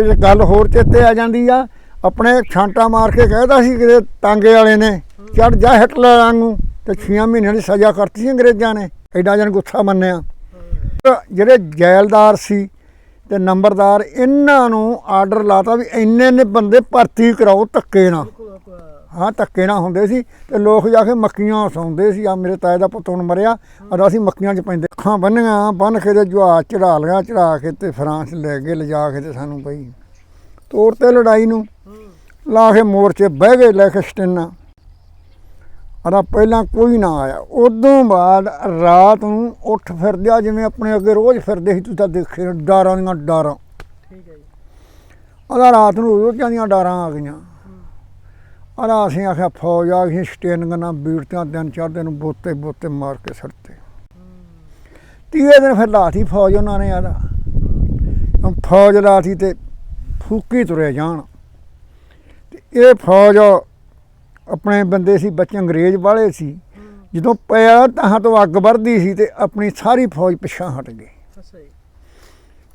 ਆਪੇ ਗੱਲ ਹੋਰ ਚੇਤੇ ਆ ਜਾਂਦੀ ਆ। ਆਪਣੇ ਛਾਂਟਾ ਮਾਰ ਕੇ ਕਹਿਦਾ ਸੀ ਕਿਤੇ ਤਾਂਗੇ ਵਾਲੇ ਨੇ ਚੜ ਜਾ ਹਿਟਲਰ ਵਾਂਗੂ। ਤੇ 6 ਮਹੀਨਿਆਂ ਦੀ ਸਜ਼ਾ ਕਰਤੀ ਸੀ ਅੰਗਰੇਜ਼ਾਂ ਨੇ। ਐਡਾ ਜਨ ਗੁੱਸਾ ਮੰਨਿਆ। ਜਿਹੜੇ ਜੈਲਦਾਰ ਸੀ ਤੇ ਨੰਬਰਦਾਰ, ਇਹਨਾਂ ਨੂੰ ਆਰਡਰ ਲਾਤਾ ਵੀ ਇੰਨੇ ਨੇ ਬੰਦੇ ਭਰਤੀ ਕਰਾਓ ਧੱਕੇ ਨਾਲ। ਹਾਂ ਧੱਕੇ ਨਾਲ ਹੁੰਦੇ ਸੀ ਤੇ ਲੋਕ ਜਾ ਕੇ ਮੱਕੀਆਂ ਸੌਂਦੇ ਸੀ। ਆ ਮੇਰੇ ਤਾਏ ਦਾ ਪੁੱਤ ਹੁਣ ਮਰਿਆ ਔਰ ਅਸੀਂ ਮੱਕੀਆਂ 'ਚ ਪੈਂਦੇ। ਅੱਖਾਂ ਬੰਨੀਆਂ ਬੰਨ ਕੇ ਤੇ ਜੁਹਾਜ਼ ਚੜਾ ਲਿਆ ਚੜਾ ਕੇ ਤੇ ਫਰਾਂਸ ਲੈ ਗਏ ਲਿਜਾ ਕੇ ਤੇ ਸਾਨੂੰ ਪਈ ਤੋੜ ਤੇ ਲੜਾਈ ਨੂੰ। ਲਾ ਕੇ ਮੋਰਚੇ ਬਹਿ ਗਏ ਲੈ ਕੇ ਸਟੇਨਾ। ਅਰਾ ਪਹਿਲਾਂ ਕੋਈ ਨਾ ਆਇਆ। ਉਦੋਂ ਬਾਅਦ ਰਾਤ ਨੂੰ ਉੱਠ ਫਿਰਦਿਆ ਜਿਵੇਂ ਆਪਣੇ ਅੱਗੇ ਰੋਜ਼ ਫਿਰਦੇ ਸੀ ਤੁਸੀਂ ਤਾਂ ਦੇਖੇ ਡਾਰਾਂ ਦੀਆਂ ਡਾਰਾਂ। ਠੀਕ ਹੈ ਜੀ। ਅਦਾ ਰਾਤ ਨੂੰ ਰੋਜ਼ਾਂ ਦੀਆਂ ਡਾਰਾਂ ਆ ਗਈਆਂ? ਅਰਾ ਅਸੀਂ ਆਖਿਆ ਫੌਜ ਆ ਗਈ ਸਟੇਨਿੰਗ ਨਾਲ ਬੀੜਤਿਆਂ ਦਿਨ ਚਾਰ ਦਿਨ ਬੋਤੇ ਬੋਤੇ ਮਾਰ ਕੇ ਸੜਤੇ ਤੀਏ ਦਿਨ ਫਿਰ ਲਾਤੀ ਫੌਜ ਉਹਨਾਂ ਨੇ ਆਦਾ ਫੌਜ ਲਾਤੀ ਤੇ ਫੂਕੀ ਤੁਰੇ ਜਾਣ। ਤੇ ਇਹ ਫੌਜ ਆਪਣੇ ਬੰਦੇ ਸੀ ਬੱਚੇ ਅੰਗਰੇਜ਼ ਵਾਲੇ ਸੀ। ਜਦੋਂ ਪਿਆ ਤਾਂ ਤੋਂ ਅੱਗ ਵਰਦੀ ਸੀ ਤੇ ਆਪਣੀ ਸਾਰੀ ਫੌਜ ਪਿੱਛਾਂ ਹਟ ਗਈ।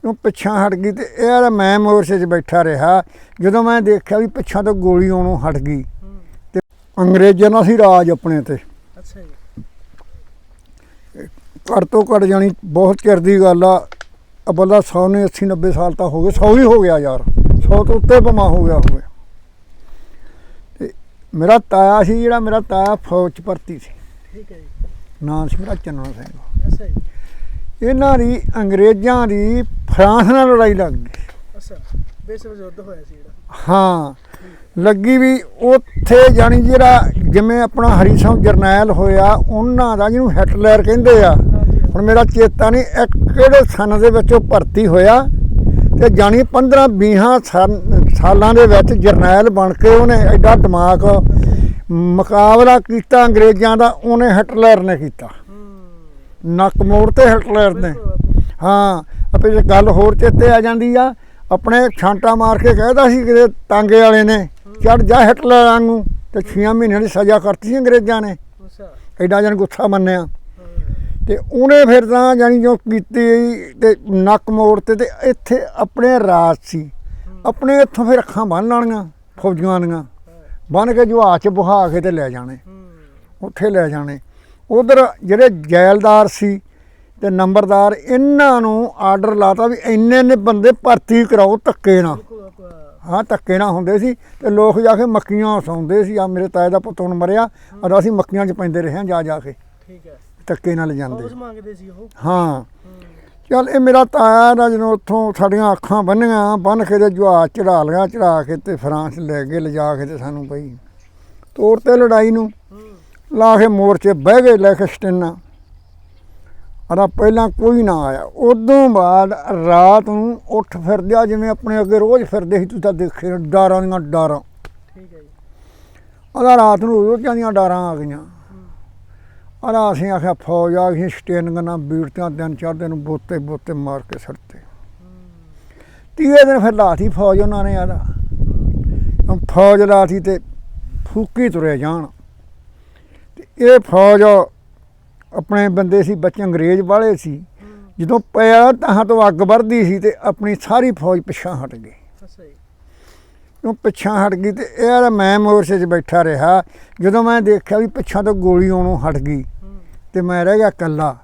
ਉਹ ਪਿੱਛਾਂ ਹਟ ਗਈ ਤੇ ਇਹ ਮੈਂ ਮੋਰਚੇ 'ਚ ਬੈਠਾ ਰਿਹਾ ਜਦੋਂ ਮੈਂ ਦੇਖਿਆ ਵੀ ਪਿੱਛਾਂ ਤੋਂ ਗੋਲੀ ਆਉਣੋਂ ਹਟ ਗਈ। ਅੰਗਰੇਜ਼ਾਂ ਨਾਲ ਸੀ ਰਾਜ ਆਪਣੇ ਤੇ। ਅੱਛਾ ਜੀ। ਘੱਟ ਤੋਂ ਘੱਟ ਜਾਣੀ ਬਹੁਤ ਚਿਰ ਦੀ ਗੱਲ ਆ ਅਬਲਾ 100 ਨੇ 80 90 ਸਾਲ ਤਾਂ ਹੋ ਗਏ 100 ਹੀ ਹੋ ਗਿਆ ਯਾਰ 100 ਤੋਂ ਉੱਤੇ ਬਮਾ ਹੋ ਗਿਆ ਹੋਵੇ। ਤੇ ਮੇਰਾ ਤਾਇਆ ਸੀ ਜਿਹੜਾ ਮੇਰਾ ਤਾਇਆ ਫੌਜ 'ਚ ਭਰਤੀ ਸੀ। ਠੀਕ ਹੈ ਜੀ। ਨਾਂ ਸੀ ਮੇਰਾ ਚੰਨਣ ਸਿੰਘ। ਅੱਛਾ ਜੀ। ਇਹਨਾਂ ਦੀ ਅੰਗਰੇਜ਼ਾਂ ਦੀ ਫਰਾਂਸ ਨਾਲ ਲੜਾਈ ਲੱਗ ਗਈ। ਅੱਛਾ ਬੇਸਰ ਯੁੱਧ ਹੋਇਆ ਸੀ ਜਿਹੜਾ। ਹਾਂ ਲੱਗੀ ਵੀ ਉੱਥੇ ਜਾਣੀ ਜਿਹੜਾ ਜਿਵੇਂ ਆਪਣਾ ਹਰੀ ਸਿੰਘ ਜਰਨੈਲ ਹੋਇਆ, ਉਹਨਾਂ ਦਾ ਜਿਹਨੂੰ ਹਿਟਲਰ ਕਹਿੰਦੇ ਆ, ਹੁਣ ਮੇਰਾ ਚੇਤਾ ਨਹੀਂ ਇੱਕ ਕਿਹੜੇ ਸਨ ਦੇ ਵਿੱਚ ਉਹ ਭਰਤੀ ਹੋਇਆ? ਤੇ ਜਾਣੀ 15 20 ਸਾਲਾਂ ਦੇ ਵਿੱਚ ਜਰਨੈਲ ਬਣ ਕੇ ਉਹਨੇ ਐਡਾ ਦਿਮਾਗ ਮੁਕਾਬਲਾ ਕੀਤਾ ਅੰਗਰੇਜ਼ਾਂ ਦਾ, ਉਹਨੇ ਹਿਟਲਰ ਨੇ ਕੀਤਾ। ਨੱਕ ਮੋੜ ਤੇ ਹਿਟਲਰ ਨੇ। ਹਾਂ, ਆਪੇ ਜੇ ਗੱਲ ਹੋਰ ਚੇਤੇ ਆ ਜਾਂਦੀ ਆ, ਆਪਣੇ ਛਾਂਟਾ ਮਾਰ ਕੇ ਕਹਿਦਾ ਸੀ ਕਿਤੇ ਤਾਂਗੇ ਵਾਲੇ ਨੇ ਚੜ ਜਾ ਹਿਟਲਰ ਵਾਂਗੂ ਤੇ 6 ਮਹੀਨਿਆਂ ਦੀ ਸਜ਼ਾ ਕਰਤੀ ਸੀ ਅੰਗਰੇਜ਼ਾਂ ਨੇ। ਐਡਾ ਜਨ ਗੁੱਸਾ ਮੰਨਿਆ। ਤੇ ਉਹਨੇ ਫਿਰ ਤਾਂ ਜਾਨੀ ਜੋ ਕੀਤੀ ਤੇ ਨੱਕ ਮੋੜ ਤੇ ਤੇ ਇੱਥੇ ਆਪਣੇ ਰਾਜ ਸੀ। ਆਪਣੇ ਇੱਥੋਂ ਫਿਰ ਅੱਖਾਂ ਬੰਨ ਲਾਣੀਆਂ ਫੌਜੀਆਂ ਦੀਆਂ। ਬੰਨ ਕੇ ਜਹਾਜ਼ 'ਚ ਬੁਹਾ ਕੇ ਤੇ ਲੈ ਜਾਣੇ। ਉੱਥੇ ਲੈ ਜਾਣੇ। ਉਧਰ ਜਿਹੜੇ ਜੈਲਦਾਰ ਸੀ ਤੇ ਨੰਬਰਦਾਰ ਇਹਨਾਂ ਨੂੰ ਆਰਡਰ ਲਾਤਾ ਵੀ ਇੰਨੇ ਨੇ ਬੰਦੇ ਭਰਤੀ ਕਰਾਓ ਧੱਕੇ ਨਾਲ। ਹਾਂ ਧੱਕੇ ਨਾਲ ਹੁੰਦੇ ਸੀ ਤੇ ਲੋਕ ਜਾ ਕੇ ਮੱਕੀਆਂ ਸੌਂਦੇ ਸੀ। ਆ ਮੇਰੇ ਤਾਏ ਦਾ ਪੁੱਤ ਹੁਣ ਮਰਿਆ ਔਰ ਅਸੀਂ ਮੱਕੀਆਂ 'ਚ ਪੈਂਦੇ ਰਹੇ ਹਾਂ ਜਾ ਜਾ ਕੇ। ਠੀਕ ਹੈ। ਧੱਕੇ ਨਾਲ ਜਾਂਦੇ। ਉਸ ਮੰਗਦੇ ਸੀ ਉਹ? ਹਾਂ। ਚੱਲ ਇਹ ਮੇਰਾ ਤਾਇਆ ਦਾ ਜਦੋਂ ਉੱਥੋਂ ਸਾਡੀਆਂ ਅੱਖਾਂ ਬੰਨੀਆਂ ਬੰਨ ਕੇ ਤੇ ਜਹਾਜ਼ ਚੜਾ ਲਿਆ ਚੜਾ ਕੇ ਤੇ ਫਰਾਂਸ ਲੈ ਗਏ ਲਿਜਾ ਕੇ ਤੇ ਸਾਨੂੰ ਪਈ ਤੋੜ ਤੇ ਲੜਾਈ ਨੂੰ। ਲਾ ਕੇ ਮੋਰਚੇ ਬਹਿ ਗਏ ਲੈ ਕੇ ਸਟੇਨਾ। ਅਰਾ ਪਹਿਲਾਂ ਕੋਈ ਨਾ ਆਇਆ। ਉਦੋਂ ਬਾਅਦ ਰਾਤ ਨੂੰ ਉੱਠ ਫਿਰਦਿਆ ਜਿਵੇਂ ਆਪਣੇ ਅੱਗੇ ਰੋਜ਼ ਫਿਰਦੇ ਸੀ ਤੁਸੀਂ ਤਾਂ ਦੇਖੇ ਡਾਰਾਂ ਦੀਆਂ ਡਾਰਾਂ। ਠੀਕ ਹੈ ਜੀ। ਅਦਾ ਰਾਤ ਨੂੰ ਰੋਜ਼ਾਂ ਦੀਆਂ ਡਾਰਾਂ ਆ ਗਈਆਂ। ਅਰਾ ਅਸੀਂ ਆਖਿਆ ਫੌਜ ਆ ਗਈ ਸਟੇਨਿੰਗ ਨਾਲ ਬੀੜਤਿਆਂ ਦਿਨ ਚਾਰ ਦਿਨ ਬੋਤੇ ਬੋਤੇ ਮਾਰ ਕੇ ਸੜਤੇ ਤੀਏ ਦਿਨ ਫਿਰ ਲਾਤੀ ਫੌਜ ਉਹਨਾਂ ਨੇ ਆਦਾ ਫੌਜ ਲਾਤੀ ਤੇ ਫੂਕੀ ਤੁਰੇ ਜਾਣ। ਤੇ ਇਹ ਫੌਜ ਆਪਣੇ ਬੰਦੇ ਸੀ ਬੱਚੇ ਅੰਗਰੇਜ਼ ਵਾਲੇ ਸੀ। ਜਦੋਂ ਪਿਆ ਤਾਂ ਤੋਂ ਅੱਗ ਵਰਦੀ ਸੀ ਤੇ ਆਪਣੀ ਸਾਰੀ ਫੌਜ ਪਿੱਛਾਂ ਹਟ ਗਈ। ਉਹ ਪਿੱਛਾਂ ਹਟ ਗਈ ਤੇ ਇਹ ਵਾਲਾ ਮੈਂ ਮੋਰਚੇ 'ਚ ਬੈਠਾ ਰਿਹਾ। ਜਦੋਂ ਮੈਂ ਦੇਖਿਆ ਵੀ ਪਿੱਛਾਂ ਤੋਂ ਗੋਲੀ ਆਉਣੋਂ ਹਟ ਗਈ ਤੇ ਮੈਂ ਰਹਿ ਗਿਆ ਇਕੱਲਾ।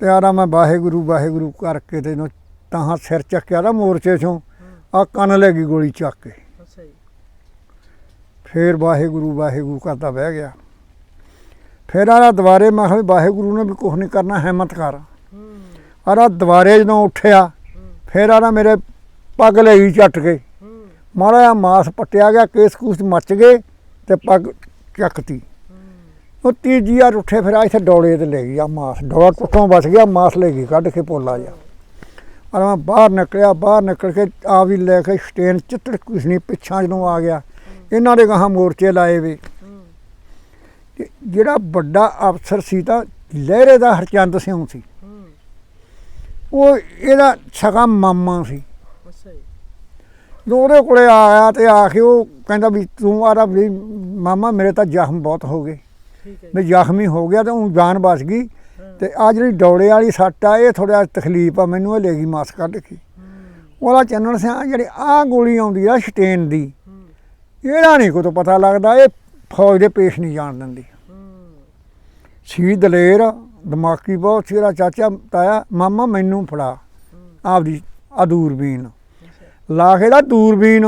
ਤੇ ਆਰਾ ਮੈਂ ਵਾਹਿਗੁਰੂ ਵਾਹਿਗੁਰੂ ਕਰਕੇ ਤੇ ਇਹਨੂੰ ਤਾਂ ਸਿਰ ਚੱਕਿਆ ਦਾ ਮੋਰਚੇ 'ਚੋਂ। ਆ ਕੰਨ ਲੈ ਗਈ ਗੋਲੀ ਚੱਕ ਕੇ। ਫੇਰ ਵਾਹਿਗੁਰੂ ਵਾਹਿਗੁਰੂ ਕਰਦਾ ਬਹਿ ਗਿਆ। ਫਿਰ ਆਹ ਦੁਬਾਰੇ ਮੈਂ ਕਿਹਾ ਵੀ ਵਾਹਿਗੁਰੂ ਨੇ ਵੀ ਕੁਝ ਨਹੀਂ ਕਰਨਾ, ਹਿੰਮਤ ਕਰ। ਆਹ ਦੁਬਾਰੇ ਜਦੋਂ ਉੱਠਿਆ, ਫਿਰ ਫੇਰ ਆਰਾ ਮੇਰੇ ਪੱਗ ਲਈ ਚੱਟ ਕੇ। ਹੂੰ ਮਾੜਾ ਮਾਸ ਪੱਟਿਆ ਗਿਆ, ਕੇਸ ਕੂਸ ਮੱਚ ਗਏ ਤੇ ਪੱਗ ਚੱਕਤੀ। ਉਹ ਤੀਜੀ ਵਾਰ ਉੱਠੇ, ਫਿਰ ਆ ਇੱਥੇ ਡੋਲੇ ਤੇ ਲੈ ਗਈ ਆ ਮਾਸ। ਡੋਲਾ ਟੁੱਟੋਂ ਬਚ ਗਿਆ, ਮਾਸ ਲੈ ਗਈ, ਕੱਢ ਕੇ ਪੋਲਾ ਜਾ ਔਰ ਮੈਂ ਬਾਹਰ ਨਿਕਲਿਆ, ਬਾਹਰ ਨਿਕਲ ਕੇ ਆ ਵੀ ਲੈ ਕੇ ਸਟੇਨ ਚਿੱਤੜ ਕੁਛ ਨਹੀਂ ਪਿੱਛਾਂ ਜਦੋਂ ਆ ਗਿਆ, ਇਹਨਾਂ ਦੇ ਗਾਹਾਂ ਮੋਰਚੇ ਲਾਏ ਵੀ। ਜਿਹੜਾ ਵੱਡਾ ਅਫਸਰ ਸੀ ਤਾਂ ਲਹਿਰੇ ਦਾ ਹਰਚੰਦ ਸਿੰਘ ਸੀ। ਉਹ ਇਹਦਾ ਸਗਾ ਮਾਮਾ ਸੀ। ਜੀ। ਉਹਦੇ ਕੋਲੇ ਆਇਆ ਤੇ ਆ ਕੇ ਉਹ ਕਹਿੰਦਾ ਵੀ ਤੂੰ ਆਰਾ ਵੀ ਮਾਮਾ ਮੇਰੇ ਤਾਂ ਜ਼ਖਮ ਬਹੁਤ ਹੋ ਗਏ। ਵੀ ਜ਼ਖਮੀ ਹੋ ਗਿਆ ਤੇ ਉਹ ਜਾਨ ਬਚ ਗਈ। ਤੇ ਆ ਜਿਹੜੀ ਡੌਲੇ ਵਾਲੀ ਸੱਟ ਆ ਇਹ ਥੋੜਾ ਤਕਲੀਫ ਆ ਮੈਨੂੰ ਇਹ ਲੈ ਗਈ ਮਾਸ ਕੱਢ ਕੇ। ਉਹਦਾ ਚੰਨਣ ਸਿਆ ਜਿਹੜੀ ਆ ਗੋਲੀ ਆਉਂਦੀ ਆ ਸਟੇਨ ਦੀ ਇਹਦਾ ਨਹੀਂ ਕੋਈ ਪਤਾ ਲੱਗਦਾ ਇਹ ਫੌਜ ਦੇ ਪੇਸ਼ ਨਹੀਂ ਜਾਣ ਦਿੰਦੀ। ਸੀ ਦਲੇਰ ਦਿਮਾਗੀ ਬਹੁਤ ਸੀ ਇਹਦਾ ਚਾਚਾ ਤਾਇਆ ਮਾਮਾ ਮੈਨੂੰ ਫੜਾ ਆਪਦੀ ਆ ਦੂਰਬੀਨ। ਲਾ ਕੇ ਦਾ ਦੂਰਬੀਨ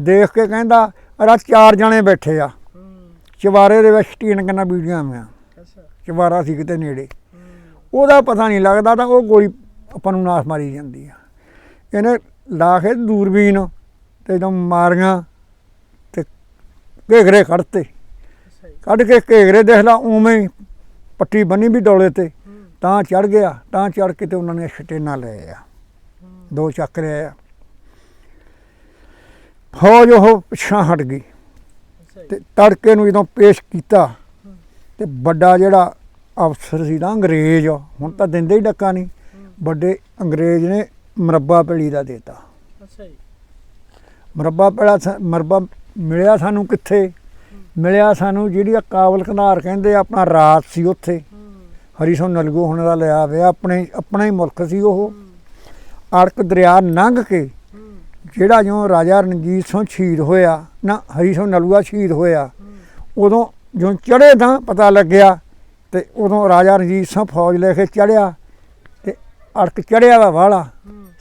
ਦੇਖ ਕੇ ਕਹਿੰਦਾ ਰਾ ਚਾਰ ਜਣੇ ਬੈਠੇ ਆ। ਚਵਾਰੇ ਦੇ ਵਿੱਚ ਟੀਨ ਕੰਨਾ ਬੀੜੀਆਂ ਮੈਂ ਅੱਛਾ। ਚਵਾਰਾ ਸੀ ਕਿਤੇ ਨੇੜੇ। ਉਹਦਾ ਪਤਾ ਨਹੀਂ ਲੱਗਦਾ ਤਾਂ ਉਹ ਗੋਲੀ ਆਪਾਂ ਨੂੰ ਨਾਸ ਮਾਰੀ ਜਾਂਦੀ ਆ। ਇਹਨੇ ਲਾ ਕੇ ਦੂਰਬੀਨ ਤੇ ਜਦੋਂ ਮਾਰੀਆਂ ਤੇ ਘੇਗਰੇ ਜੀ। ਕੱਢ ਕੇ ਘੇਗਰੇ ਦੇਖ ਲਾ ਉਵੇਂ ਪੱਟੀ ਬੰਨੀ ਵੀ ਡੋਲੇ ਤੇ ਤਾਂ ਚੜ ਗਿਆ ਤਾਂ ਚੜ ਕੇ ਤੇ ਉਹਨਾਂ ਨੇ ਸ਼ਟੇਨਾ ਲਏ ਆ ਦੋ ਚੱਕ ਲਏ ਆ ਫੌਜ ਉਹ ਪਿੱਛਾਂ ਹਟ ਗਈ। ਤੇ ਤੜਕੇ ਨੂੰ ਜਦੋਂ ਪੇਸ਼ ਕੀਤਾ ਤੇ ਵੱਡਾ ਜਿਹੜਾ ਅਫਸਰ ਸੀ ਨਾ ਅੰਗਰੇਜ਼ ਹੁਣ ਤਾਂ ਦਿੰਦੇ ਹੀ ਡੱਕਾ ਨਹੀਂ ਵੱਡੇ ਅੰਗਰੇਜ਼ ਨੇ ਮਰੱਬਾ ਪੈਲੀ ਦਾ ਦੇਤਾ। ਅੱਛਾ ਜੀ। ਮਰੱਬਾ ਸਾ- ਮਰੱਬਾ ਮਿਲਿਆ ਸਾਨੂੰ ਕਿੱਥੇ? ਮਿਲਿਆ ਸਾਨੂੰ ਜਿਹੜੀ ਕਾਬਲ ਕੰਧਾਰ ਕਹਿੰਦੇ ਆਪਣਾ ਰਾਤ ਸੀ ਉੱਥੇ। ਹਰੀ ਸਿੰਘ ਨਲਗੋ ਹੁਣ ਦਾ ਲਿਆ ਹੋਇਆ ਆਪਣੇ ਆਪਣਾ ਹੀ ਮੁਲਕ ਸੀ ਉਹ। ਅੜਕ ਦਰਿਆ ਲੰਘ ਕੇ ਜਿਹੜਾ ਜਿਉਂ ਰਾਜਾ ਰਣਜੀਤ ਸਿੰਘ ਸ਼ਹੀਦ ਹੋਇਆ ਨਾ ਹਰੀ ਸਿੰਘ ਨਲੂਆ ਸ਼ਹੀਦ ਹੋਇਆ ਉਦੋਂ ਜਦੋਂ ਚੜ੍ਹੇ ਤਾਂ ਪਤਾ ਲੱਗਿਆ ਤੇ ਉਦੋਂ ਰਾਜਾ ਰਣਜੀਤ ਸਿੰਘ ਫੌਜ ਲੈ ਕੇ ਚੜਿਆ ਤੇ ਅੜਕ ਚੜਿਆ ਵਾ ਵਾਲਾ।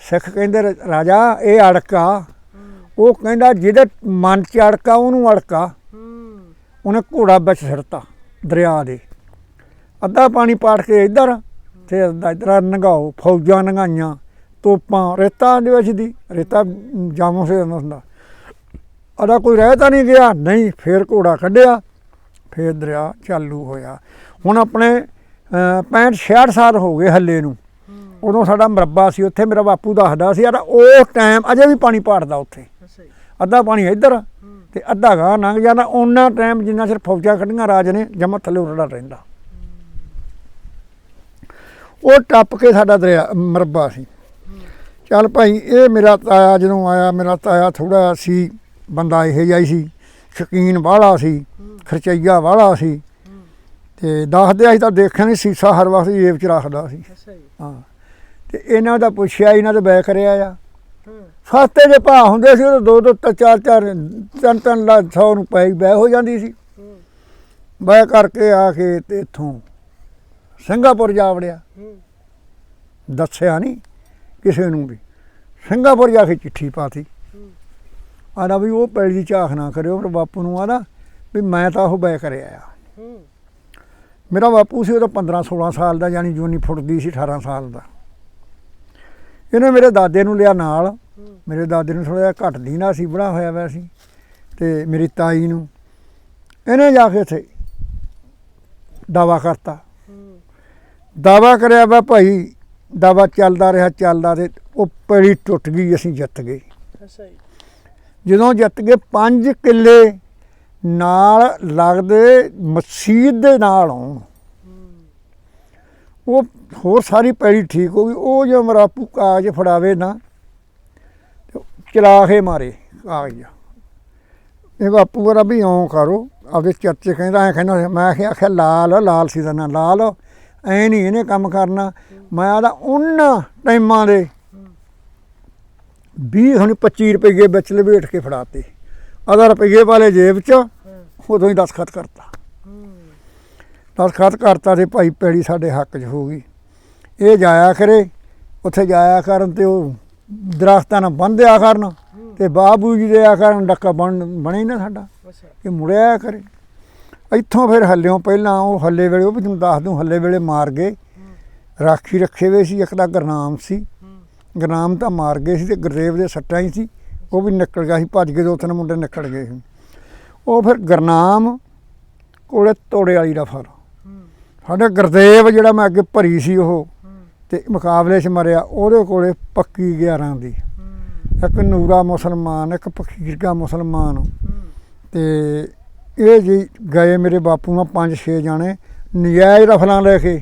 ਸਿੱਖ ਕਹਿੰਦੇ ਰਾਜਾ ਇਹ ਅੜਕਾ ਉਹ ਕਹਿੰਦਾ ਜਿਹਦੇ ਮਨ ਚ ਅੜਕਾ ਉਹਨੂੰ ਅੜਕਾ ਉਹਨੇ ਘੋੜਾ ਵਿੱਚ ਸਿੱਟਤਾ ਦਰਿਆ ਦੇ। ਅੱਧਾ ਪਾਣੀ ਪਾੜ ਕੇ ਇੱਧਰ ਤੇ ਅੱਧਾ ਇੱਧਰ ਨੰਗਾਓ ਫੌਜਾਂ ਨੰਗਾਈਆਂ ਤੋਪਾਂ ਰੇਤਾ ਦੇ ਵਿੱਚ ਦੀ ਰੇਤਾ ਜਾਮੋਂ ਸੇ ਹੁੰਦਾ। ਅਦਾ ਕੋਈ ਰਹਿ ਤਾਂ ਨਹੀਂ ਗਿਆ ਨਹੀਂ ਫੇਰ ਘੋੜਾ ਕੱਢਿਆ ਫੇਰ ਦਰਿਆ ਚਾਲੂ ਹੋਇਆ। ਹੁਣ ਆਪਣੇ 65 66 ਸਾਲ ਹੋ ਗਏ ਹੱਲੇ ਨੂੰ। ਉਦੋਂ ਸਾਡਾ ਮਰੱਬਾ ਸੀ ਉੱਥੇ ਮੇਰਾ ਬਾਪੂ ਦੱਸਦਾ ਸੀ ਯਾਰ ਉਹ ਟਾਈਮ ਅਜੇ ਵੀ ਪਾਣੀ ਪਾੜਦਾ ਉੱਥੇ। ਅੱਧਾ ਪਾਣੀ ਇੱਧਰ ਤੇ ਅੱਧਾ ਗਾਂ ਲੰਘ ਜਾਂਦਾ। ਉਹਨਾਂ ਟਾਈਮ ਜਿੰਨਾ ਚਿਰ ਫੌਜਾਂ ਕੱਢੀਆਂ ਰਾਜ ਨੇ ਜਮਾ ਥੱਲੇ ਉਰੜਾ ਰਹਿੰਦਾ। ਉਹ ਟੱਪ ਕੇ ਸਾਡਾ ਦਰਿਆ ਮਰਬਾ ਸੀ। ਚੱਲ ਭਾਈ ਇਹ ਮੇਰਾ ਤਾਇਆ ਜਦੋਂ ਆਇਆ ਮੇਰਾ ਤਾਇਆ ਥੋੜਾ ਸੀ ਬੰਦਾ ਇਹ ਜਿਹਾ ਹੀ ਸੀ ਸ਼ਕੀਨ ਵਾਲਾ ਸੀ ਖਰਚਈਆ ਵਾਲਾ ਸੀ। ਤੇ ਦੱਸਦੇ ਅਸੀਂ ਤਾਂ ਦੇਖਿਆ ਨਹੀਂ ਸੀਸਾ ਹਰ ਵਕਤ ਜੇਬ 'ਚ ਰੱਖਦਾ ਸੀ। ਹਾਂ। ਤੇ ਇਹਨਾਂ ਦਾ ਪੁੱਛਿਆ ਇਹਨਾਂ ਤੇ ਬੈ ਕਰਿਆ ਆ। ਸਸਤੇ ਜੇ ਭਾਅ ਹੁੰਦੇ ਸੀ ਉਹ ਦੋ ਦੋ ਤ ਚਾਰ ਚਾਰ ਤਿੰਨ ਤਿੰਨ ਲੱਖ ਸੌ ਨੂੰ ਪੈ ਬੈ ਹੋ ਜਾਂਦੀ ਸੀ। ਹੂੰ ਬੈ ਕਰਕੇ ਆ ਕੇ ਤੇ ਇੱਥੋਂ ਸਿੰਗਾਪੁਰ ਜਾ ਵੜਿਆ। ਹੂੰ ਦੱਸਿਆ ਨਹੀਂ ਕਿਸੇ ਨੂੰ ਵੀ। ਸਿੰਗਾਪੁਰ ਜਾ ਕੇ ਚਿੱਠੀ ਪਾਤੀ। ਹੂੰ ਆਦਾ ਵੀ ਉਹ ਪੈਲੀ ਦੀ ਝਾਖ ਨਾ ਕਰਿਓ ਪਰ ਬਾਪੂ ਨੂੰ ਆਦਾ ਵੀ ਮੈਂ ਤਾਂ ਉਹ ਬੈ ਕਰਿਆ ਆ। ਹੂੰ ਮੇਰਾ ਬਾਪੂ ਸੀ ਉਦੋਂ 15 16 ਸਾਲ ਦਾ, ਯਾਨੀ ਜੂਨੀ ਫੁੱਟਦੀ ਸੀ 18 ਸਾਲ ਦਾ। ਇਹਨੇ ਮੇਰੇ ਦਾਦੇ ਨੂੰ ਲਿਆ ਨਾਲ। ਮੇਰੇ ਦਾਦੇ ਨੂੰ ਥੋੜਾ ਜਿਹਾ ਘੱਟ ਦੀਨਾ ਸੀ ਬੜਾ ਹੋਇਆ ਵੈ ਸੀ ਤੇ ਮੇਰੀ ਤਾਈ ਨੂੰ ਇਹਨੇ ਜਾ ਕੇ ਇੱਥੇ ਦਾਵਾ ਕਰਤਾ। ਦਾਵਾ ਕਰਿਆ ਵਾ ਭਾਈ ਦਾਵਾ ਚੱਲਦਾ ਰਿਹਾ ਚੱਲਦਾ ਤੇ ਉਹ ਪੈੜੀ ਟੁੱਟ ਗਈ ਅਸੀਂ ਜਿੱਤ ਗਏ। ਅੱਛਾ ਜੀ। ਜਦੋਂ ਜਿੱਤ ਗਏ 5 ਕਿੱਲੇ ਨਾਲ ਲੱਗਦੇ ਮਸਜਿਦ ਦੇ ਨਾਲ ਆਉਣ। ਹੂੰ ਉਹ ਹੋਰ ਸਾਰੀ ਪੈੜੀ ਠੀਕ ਹੋ ਗਈ ਉਹ ਜੋ ਮੇਰਾ ਆਪੂ ਕਾਗਜ਼ ਫੜਾਵੇ ਨਾ ਚਲਾ ਕੇ ਮਾਰੇ ਕਾਗਜ਼ ਇਹ ਬਾਪੂ ਵਰਾ ਵੀ ਇਉਂ ਕਰੋ, ਆਪਦੇ ਚਰਚੇ ਕਹਿੰਦਾ, ਐ ਕਹਿੰਦਾ, ਮੈਂ ਆਖਿਆ ਆਖਿਆ, ਲਾਲ ਲਾਲ ਸੀ ਦਾ ਨਾਂ ਲਾਲ, ਐ ਨਹੀਂ ਇਹਨੇ ਕੰਮ ਕਰਨਾ। ਮੈਂ ਆਦਾ ਉਹਨਾਂ ਟਾਈਮਾਂ ਦੇ ਹੂੰ 20 ਹੁਣ 25 ਰੁਪਏ ਵਿੱਚ ਲਵੇਟ ਕੇ ਫੜਾਤੇ। ਅਦਾ ਰੁਪਏ ਵਾਲੇ ਜੇਬ 'ਚ ਹਾਂ ਉਦੋਂ ਹੀ ਦਸਖਤ ਕਰਤਾ। ਦਸਖਤ ਕਰਤਾ ਤੇ ਭਾਈ ਪੈੜੀ ਸਾਡੇ ਹੱਕ 'ਚ ਹੋ ਗਈ। ਇਹ ਜਾਇਆ ਕਰੇ, ਉੱਥੇ ਜਾਇਆ ਕਰਨ ਤੇ ਉਹ ਦਰਖਤਾਂ ਨਾਲ ਬੰਨ੍ਹਿਆ ਕਰਨ ਤੇ ਬਾਬੂ ਜੀ ਦੇ ਆ ਕਰਨ ਡੱਕਾ ਬਣ ਬਣੇ ਨਾ ਸਾਡਾ। ਇਹ ਮੁੜਿਆ ਕਰੇ। ਇੱਥੋਂ ਫਿਰ ਹੱਲਿਓਂ ਪਹਿਲਾਂ ਉਹ ਹੱਲੇ ਵੇਲੇ ਉਹ ਵੀ ਤੁਹਾਨੂੰ ਦੱਸ ਦੂੰ ਹੱਲੇ ਵੇਲੇ ਮਾਰ ਗਏ। ਰਾਖੀ ਰੱਖੇ ਹੋਏ ਸੀ ਇੱਕ ਦਾ ਗੁਰਨਾਮ ਸੀ। ਗੁਰਨਾਮ ਤਾਂ ਮਾਰ ਗਏ ਸੀ ਤੇ ਗੁਰਦੇਵ ਦੇ ਸੱਟਾਂ ਹੀ ਸੀ। ਉਹ ਵੀ ਨਿਕਲ ਗਿਆ ਸੀ ਭੱਜ ਕੇ ਦੋ ਤਿੰਨ ਮੁੰਡੇ ਨਿਕਲ ਗਏ ਸੀ। ਉਹ ਫਿਰ ਗੁਰਨਾਮ ਕੋਲੇ ਤੋੜੇ ਵਾਲੀ ਰਫਲ। ਹੂੰ। ਸਾਡੇ ਗੁਰਦੇਵ ਜਿਹੜਾ ਮੈਂ ਅੱਗੇ ਭਰੀ ਸੀ ਉਹ ਤੇ ਮੁਕਾਬਲੇ 'ਚ ਮਰਿਆ ਉਹਦੇ ਕੋਲੇ ਪੱਕੀ 11 ਦੀ। ਇੱਕ ਨੂਰਾ ਮੁਸਲਮਾਨ ਇੱਕ ਫਕੀਰਗਾ ਮੁਸਲਮਾਨ। ਤੇ ਇਹ ਜੀ ਗਏ ਮੇਰੇ ਬਾਪੂ ਨਾਲ ਪੰਜ ਛੇ ਜਾਣੇ ਨਜਾਇਜ਼ ਰਫਲਾਂ ਲੈ ਕੇ।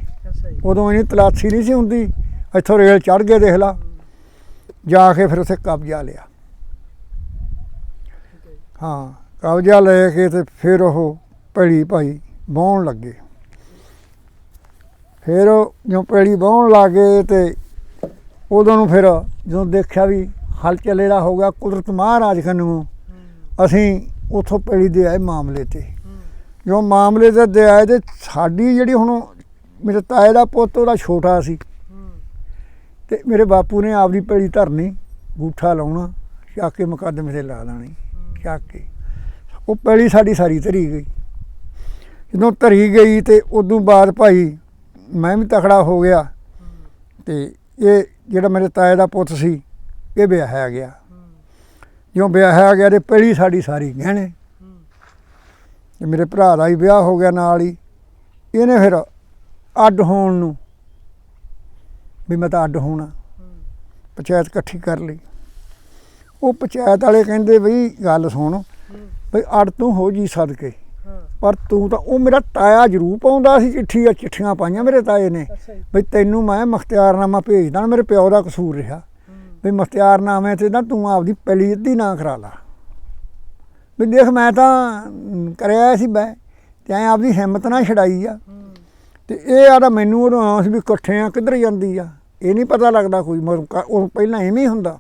ਉਦੋਂ ਇਹਨੀ ਤਲਾਸ਼ੀ ਨਹੀਂ ਸੀ ਹੁੰਦੀ ਇੱਥੋਂ ਰੇਲ ਚੜ ਗਏ ਦੇਖ ਲਾ। ਜਾ ਕੇ ਫਿਰ ਉੱਥੇ ਕਬਜ਼ਾ ਲਿਆ। ਹੈ ਕਬਜ਼ਾ ਲੈ ਕੇ ਤੇ ਫਿਰ ਉਹ ਪੈੜੀ ਭਾਈ ਵਾਹੁਣ ਲੱਗੇ। ਫਿਰ ਉਹ ਜਦੋਂ ਪੈੜੀ ਵਾਹੁਣ ਲੱਗੇ ਤੇ ਉਦੋਂ ਨੂੰ ਫਿਰ ਜਦੋਂ ਦੇਖਿਆ ਵੀ ਹਲ ਚੱਲੇ ਦਾ ਹੋ ਗਿਆ ਕੁਦਰਤ ਮਹਾਰਾਜ ਖੰਨੂ ਹੂੰ ਅਸੀਂ ਉਥੋਂ ਪੈੜੀ ਦੇ ਆਏ ਮਾਮਲੇ ਤੇ। ਜੋ ਮਾਮਲੇ ਤੇ ਦੇ ਆਏ ਤੇ ਸਾਡੀ ਜਿਹੜੀ ਹੁਣ ਮੇਰੇ ਤਾਏ ਦਾ ਪੁੱਤ ਉਹਦਾ ਛੋਟਾ ਸੀ। ਹੂੰ ਤੇ ਮੇਰੇ ਬਾਪੂ ਨੇ ਆਪਦੀ ਪੈੜੀ ਧਰਨੀ, ਗੂਠਾ ਲਾਉਣਾ, ਚੱਕ ਕੇ ਮੁਕੱਦਮੇ ਤੇ ਲਾ ਦੇਣੀ, ਚੱਕ। ਕੇ ਉਹ ਪੈਲੀ ਸਾਡੀ ਸਾਰੀ ਧਰੀ ਗਈ। ਜਦੋਂ ਧਰੀ ਗਈ ਤੇ ਉਦੋਂ ਬਾਅਦ ਭਾਈ ਮੈਂ ਵੀ ਤਖੜਾ ਹੋ ਗਿਆ। ਤੇ ਇਹ ਜਿਹੜਾ ਮੇਰੇ ਤਾਏ ਦਾ ਪੁੱਤ ਸੀ, ਇਹ ਵਿਆਹਿਆ ਗਿਆ। ਜਿਉਂ ਵਿਆਹਿਆ ਗਿਆ ਤੇ ਪਹਿਲੀ ਸਾਡੀ ਸਾਰੀ ਗਹਿਣੇ। ਤੇ ਮੇਰੇ ਭਰਾ ਦਾ ਹੀ ਵਿਆਹ ਹੋ ਗਿਆ ਨਾਲ ਹੀ। ਇਹਨੇ ਫਿਰ ਅੱਡ ਹੋਣ ਨੂੰ ਵੀ ਮੈਂ ਤਾਂ ਅੱਡ ਹੋਣਾ। ਪੰਚਾਇਤ ਇਕੱਠੀ ਕਰ ਲਈ। ਉਹ ਪੰਚਾਇਤ ਵਾਲੇ ਕਹਿੰਦੇ ਬਈ ਗੱਲ ਸੁਣ ਬਈ ਅੱਡ ਤੂੰ ਹੋ ਜੀ ਸਦਕੇ। ਹਾਂ ਪਰ ਤੂੰ ਤਾਂ ਉਹ ਮੇਰਾ ਤਾਇਆ ਜ਼ਰੂਰ ਪਾਉਂਦਾ ਸੀ ਚਿੱਠੀ ਆ ਚਿੱਠੀਆਂ ਪਾਈਆਂ ਮੇਰੇ ਤਾਏ ਨੇ। ਬਈ ਤੈਨੂੰ ਮੈਂ ਮੁਖਤਿਆਰਨਾਮਾ ਭੇਜਦਾ ਮੇਰੇ ਪਿਓ ਦਾ ਕਸੂਰ ਰਿਹਾ। ਵੀ ਮੁਖਤਿਆਰਨਾਮੇ ਤੇ ਨਾ ਤੂੰ ਆਪਦੀ ਪਹਿਲੀ ਅੱਧੀ ਨਾ ਕਰਾ ਲਾ। ਵੀ ਦੇਖ ਮੈਂ ਤਾਂ ਕਰਿਆ ਸੀ ਬੈ ਤੇ ਐ ਆਪਦੀ ਹਿੰਮਤ ਨਾ ਛਡਾਈ ਆ। ਤੇ ਇਹ ਆਦਾ ਮੈਨੂੰ ਉਦੋਂ ਆਸ ਵੀ ਇਕੱਠੇ ਆ ਕਿੱਧਰ ਜਾਂਦੀ ਆ। ਇਹ ਨਹੀਂ ਪਤਾ ਲੱਗਦਾ ਕੋਈ ਉਹ ਪਹਿਲਾਂ ਐਵੇਂ ਹੀ ਹੁੰਦਾ।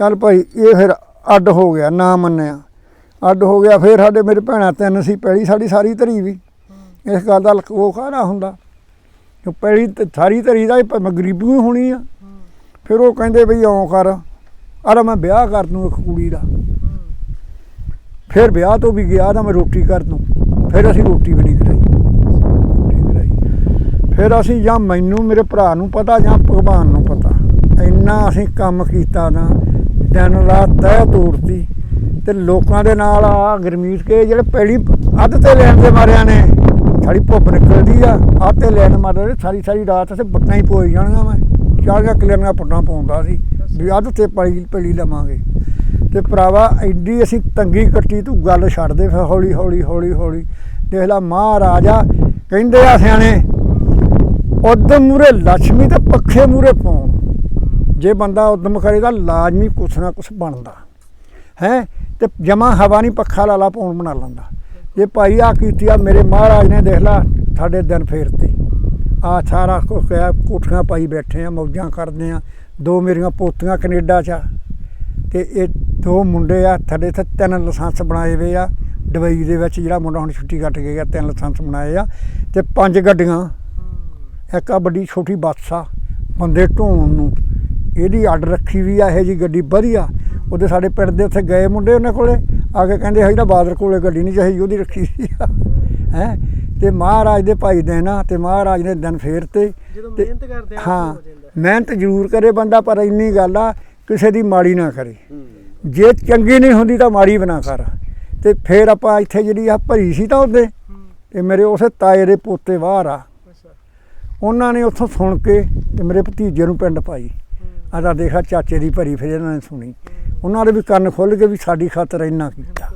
ਚੱਲ ਭਾਈ ਇਹ ਫਿਰ ਅੱਡ ਹੋ ਗਿਆ ਨਾ ਮੰਨਿਆ। ਅੱਡ ਹੋ ਗਿਆ ਫਿਰ ਸਾਡੇ ਮੇਰੇ ਭੈਣਾਂ ਤਿੰਨ ਸੀ ਪਹਿਲੀ ਸਾਡੀ ਸਾਰੀ ਧਰੀ ਵੀ। ਇਸ ਗੱਲ ਦਾ ਉਹ ਕਾਹਦਾ ਹੁੰਦਾ? ਕਿ ਪਹਿਲੀ ਸਾਰੀ ਧਰੀ ਦਾ ਗਰੀਬੀ ਹੀ ਹੋਣੀ ਆ। ਫਿਰ ਉਹ ਕਹਿੰਦੇ ਬਈ ਇਉਂ ਕਰ ਆਰਾ ਮੈਂ ਵਿਆਹ ਕਰ ਦੂੰ ਇੱਕ ਕੁੜੀ ਦਾ। ਫਿਰ ਵਿਆਹ ਤੋਂ ਵੀ ਗਿਆ ਤਾਂ ਮੈਂ ਰੋਟੀ ਕਰ ਦੂੰ। ਫਿਰ ਅਸੀਂ ਰੋਟੀ ਵੀ ਨਹੀਂ ਕਰਾਈ ਫਿਰ ਅਸੀਂ ਜਾਂ ਮੈਨੂੰ ਮੇਰੇ ਭਰਾ ਨੂੰ ਪਤਾ ਜਾਂ ਭਗਵਾਨ ਨੂੰ ਪਤਾ। ਇੰਨਾ ਅਸੀਂ ਕੰਮ ਕੀਤਾ ਨਾ ਦਿਨ ਰਾਤ ਤਹਿ ਤੋੜਤੀ। ਤੇ ਲੋਕਾਂ ਦੇ ਨਾਲ ਆ ਗਰਮੀਤ ਕੇ ਜਿਹੜੇ ਪਹਿਲੀ ਅੱਧ ਤੇ ਲੈਣ ਦੇ ਮਾਰਿਆਂ ਨੇ ਸਾਡੀ ਭੁੱਬ ਨਿਕਲਦੀ ਆ, ਅੱਧ ਤੇ ਲੈਣ ਮਾਰੇ ਸਾਰੀ ਸਾਰੀ ਰਾਤ ਅਸੀਂ ਬੱਟਾਂ ਹੀ ਪੋਈ ਜਾਣੀਆਂ ਮੈਂ ਚਾਲੀਆਂ ਕਿਲਿਆਂ ਪੱਟਾਂ ਪਾਉਂਦਾ ਸੀ, ਵੀ ਅੱਧ ਤੇ ਪਲੀ ਪਲੀ ਲਵਾਂਗੇ। ਤੇ ਭਰਾਵਾ ਐਡੀ ਅਸੀਂ ਤੰਗੀ ਕੱਟੀ, ਤੂੰ ਗੱਲ ਛੱਡ ਦੇ ਫਿਰ ਹੌਲੀ ਹੌਲੀ ਹੌਲੀ ਹੌਲੀ। ਦੇਖ ਲੈ ਮਹਾਰਾਜਾ ਕਹਿੰਦੇ ਆ ਸਿਆਣੇ ਉਦਮ ਮੂਰੇ ਲక్ష్ਮੀ ਤੇ ਪੱਖੇ ਮੂਰੇ ਪਾਉਣ। ਜੇ ਬੰਦਾ ਉਦਮ ਕਰੇਗਾ ਲਾਜ਼ਮੀ ਕੁਛ ਨਾ ਕੁਛ ਬਣਦਾ। ਹੈ? ਤੇ ਜਮਾ ਹਵਾ ਨਹੀਂ, ਪੱਖਾ ਲਾਲਾ ਪਾਉਣ ਬਣਾ ਲੈਂਦਾ। ਜੇ ਭਾਈ ਆ ਕੀਤੀ ਆ, ਮੇਰੇ ਮਹਾਰਾਜ ਨੇ ਦੇਖ ਲਾ, ਸਾਡੇ ਦਿਨ ਫੇਰਤੇ ਆ ਸਾਰਾ ਕੁਛ ਕੋਠੀਆਂ ਪਾਈ ਬੈਠੇ ਆ, ਮੌਜਾਂ ਕਰਦੇ ਆ। ਦੋ ਮੇਰੀਆਂ ਪੋਤੀਆਂ ਕੈਨੇਡਾ 'ਚ ਆ। ਤੇ ਇਹ ਦੋ ਮੁੰਡੇ ਆ ਥੱਲੇ ਤੇ ਤਿੰਨ ਲਾਇਸੈਂਸ ਬਣਾਏ ਹੋਏ ਆ। ਦੁਬਈ ਦੇ ਵਿੱਚ ਜਿਹੜਾ ਮੁੰਡਾ ਹੁਣ ਛੁੱਟੀ ਕੱਟ ਕੇ ਗਿਆ, ਤਿੰਨ ਲਾਇਸੈਂਸ ਬਣਾਏ ਆ। ਤੇ ਪੰਜ ਗੱਡੀਆਂ। ਇੱਕ ਆ ਵੱਡੀ ਛੋਟੀ ਬੱਸ ਆ, ਬੰਦੇ ਢੋਣ ਨੂੰ। ਇਹਦੀ ਅੱਡ ਰੱਖੀ ਵੀ ਆ, ਇਹ ਜੀ ਗੱਡੀ ਵਧੀਆ। ਉਹਦੇ ਸਾਡੇ ਪਿੰਡ ਦੇ ਉੱਥੇ ਗਏ ਮੁੰਡੇ ਉਹਨਾਂ ਕੋਲੇ ਆ ਕੇ ਕਹਿੰਦੇ ਹੈ ਨਾ ਬਾਦਰ ਕੋਲੇ ਗੱਡੀ ਨਹੀਂ ਚਾਹੀਦੀ ਉਹਦੀ ਰੱਖੀ ਸੀ। ਹੈ? ਤੇ ਮਹਾਰਾਜ ਦੇ ਭਾਈ ਦੇ ਨਾ ਤੇ ਮਹਾਰਾਜ ਨੇ ਦਿਨ ਫੇਰ ਤੇ ਜਦੋਂ ਤੇ- ਮਿਹਨਤ ਕਰਦੇ ਆ ਹਾਂ ਮਿਹਨਤ ਜ਼ਰੂਰ ਕਰੇ ਬੰਦਾ ਪਰ ਇੰਨੀ ਗੱਲ ਆ ਕਿਸੇ ਦੀ ਮਾੜੀ ਨਾ ਕਰੇ। ਜੇ ਚੰਗੀ ਨਹੀਂ ਹੁੰਦੀ ਤਾਂ ਮਾੜੀ ਬਣਾ ਕਰ। ਤੇ ਫਿਰ ਆਪਾਂ ਇੱਥੇ ਜਿਹੜੀ ਆ ਭਰੀ ਸੀ ਤਾਂ ਉਹਦੇ ਤੇ ਮੇਰੇ ਉਸੇ ਤਾਏ ਦੇ ਪੋਤੇ ਬਾਹਰ ਆ। ਉਹਨਾਂ ਨੇ ਉੱਥੋਂ ਸੁਣ ਕੇ ਤੇ ਮੇਰੇ ਭਤੀਜੇ ਨੂੰ ਪਿੰਡ ਪਾਈ। ਹੂੰ। ਆਦਾ ਦੇਖਾ ਚਾਚੇ ਦੀ ਭਰੀ ਫਿਰ ਇਹਨਾਂ ਨੇ ਸੁਣੀ। ਉਹਨਾਂ ਦੇ ਵੀ ਕੰਨ ਖੁੱਲ ਕੇ ਵੀ ਸਾਡੀ ਖਾਤਰ ਇੰਨਾ ਕੀਤਾ।